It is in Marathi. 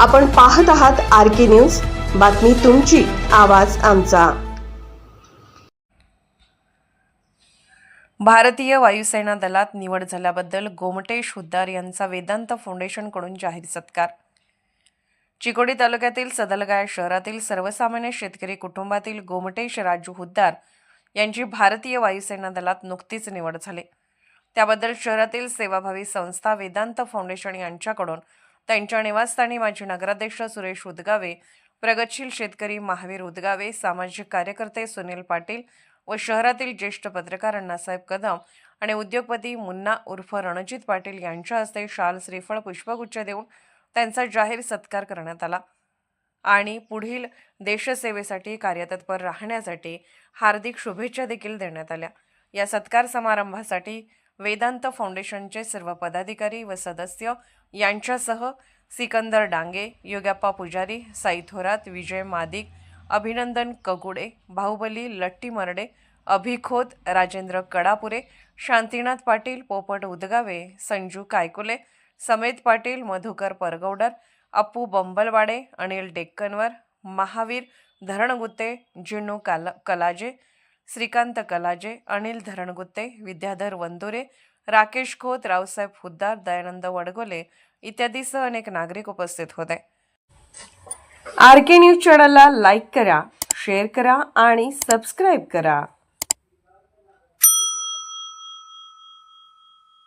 आपण पाहत आहात आर के न्यूज. बातमी तुमची आवाज आमचा. भारतीय वायुसेना दलात निवड झाल्याबद्दल गोमटेश हुद्दार यांचा वेदांत फाउंडेशनकडून जाहीर सत्कार. चिकोडी तालुक्यातील सदलगाय शहरातील सर्वसामान्य शेतकरी कुटुंबातील गोमटेश राजू हुद्दार यांची भारतीय वायुसेना दलात नुकतीच निवड झाली. त्याबद्दल शहरातील सेवाभावी संस्था वेदांत फाउंडेशन यांच्याकडून त्यांच्या निवासस्थानी माजी नगराध्यक्ष सुरेश उदगावे प्रगतशील शेतकरी महावीर उदगावे सामाजिक कार्यकर्ते सुनील पाटील व शहरातील ज्येष्ठ पत्रकार अण्णासाहेब कदम आणि उद्योगपती मुन्ना उर्फ रणजित पाटील यांच्या हस्ते शाल श्रीफळ पुष्पगुच्छ देऊन त्यांचा जाहीर सत्कार करण्यात आला. आणि पुढील देशसेवेसाठी कार्यतत्पर राहण्यासाठी हार्दिक शुभेच्छा देखील देण्यात आल्या. या सत्कार समारंभासाठी वेदांत फाउंडेशनचे सर्व पदाधिकारी व सदस्य यांच्यासह सिकंदर डांगे योगाप्पा पुजारी साई थोरात विजय मादिक अभिनंदन कगुडे बाहुबली लट्टी मरडे अभिखोत राजेंद्र कडापुरे शांतीनाथ पाटील पोपट उदगावे संजू कायकुले समेत पाटील मधुकर परगौडर अप्पू बंबलवाडे अनिल डेक्कनवर महावीर धरणगुत्ते जिनू काला कलाजे श्रीकांत कलाजे अनिल धरणगुत्ते विद्याधर वंदुरे राकेश खोत रावसाहेब हुद्दार दयानंद वडगोले इत्यादीसह अनेक नागरिक उपस्थित होते. आर के न्यूज चॅनलला लाईक करा शेअर करा आणि सबस्क्राईब करा.